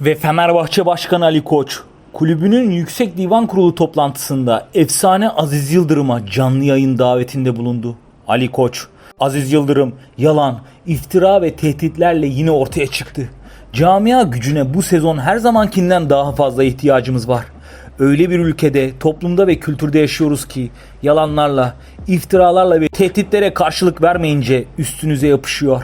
Ve Fenerbahçe Başkanı Ali Koç kulübünün Yüksek Divan Kurulu toplantısında efsane Aziz Yıldırım'a canlı yayın davetinde bulundu. Ali Koç, Aziz Yıldırım yalan, iftira ve tehditlerle yine ortaya çıktı. Camia gücüne bu sezon her zamankinden daha fazla ihtiyacımız var. Öyle bir ülkede, toplumda ve kültürde yaşıyoruz ki yalanlarla, iftiralarla ve tehditlere karşılık vermeyince üstünüze yapışıyor.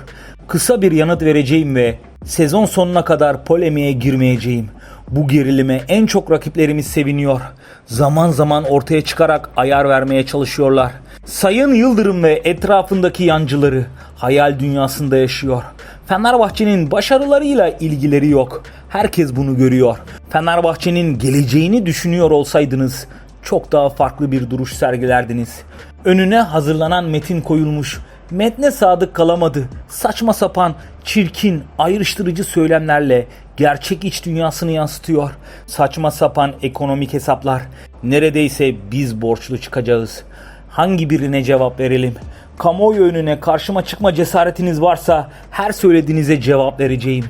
Kısa bir yanıt vereceğim ve sezon sonuna kadar polemiğe girmeyeceğim. Bu gerilime en çok rakiplerimiz seviniyor. Zaman zaman ortaya çıkarak ayar vermeye çalışıyorlar. Sayın Yıldırım ve etrafındaki yancıları hayal dünyasında yaşıyor. Fenerbahçe'nin başarılarıyla ilgileri yok. Herkes bunu görüyor. Fenerbahçe'nin geleceğini düşünüyor olsaydınız çok daha farklı bir duruş sergilerdiniz. Önüne hazırlanan metin koyulmuş. Metne sadık kalamadı. Saçma sapan, çirkin, ayrıştırıcı söylemlerle gerçek iç dünyasını yansıtıyor. Saçma sapan ekonomik hesaplar. Neredeyse biz borçlu çıkacağız. Hangi birine cevap verelim? Kamuoyu önüne karşıma çıkma cesaretiniz varsa her söylediğinize cevap vereceğim.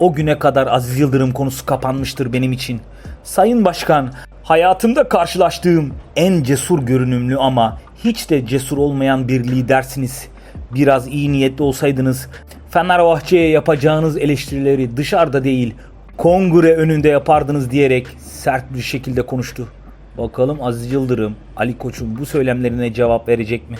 O güne kadar Aziz Yıldırım konusu kapanmıştır benim için. Sayın Başkan, hayatımda karşılaştığım en cesur görünümlü ama hiç de cesur olmayan bir lidersiniz. Biraz iyi niyetli olsaydınız Fenerbahçe'ye yapacağınız eleştirileri dışarıda değil kongre önünde yapardınız diyerek sert bir şekilde konuştu. Bakalım Aziz Yıldırım Ali Koç'un bu söylemlerine cevap verecek mi?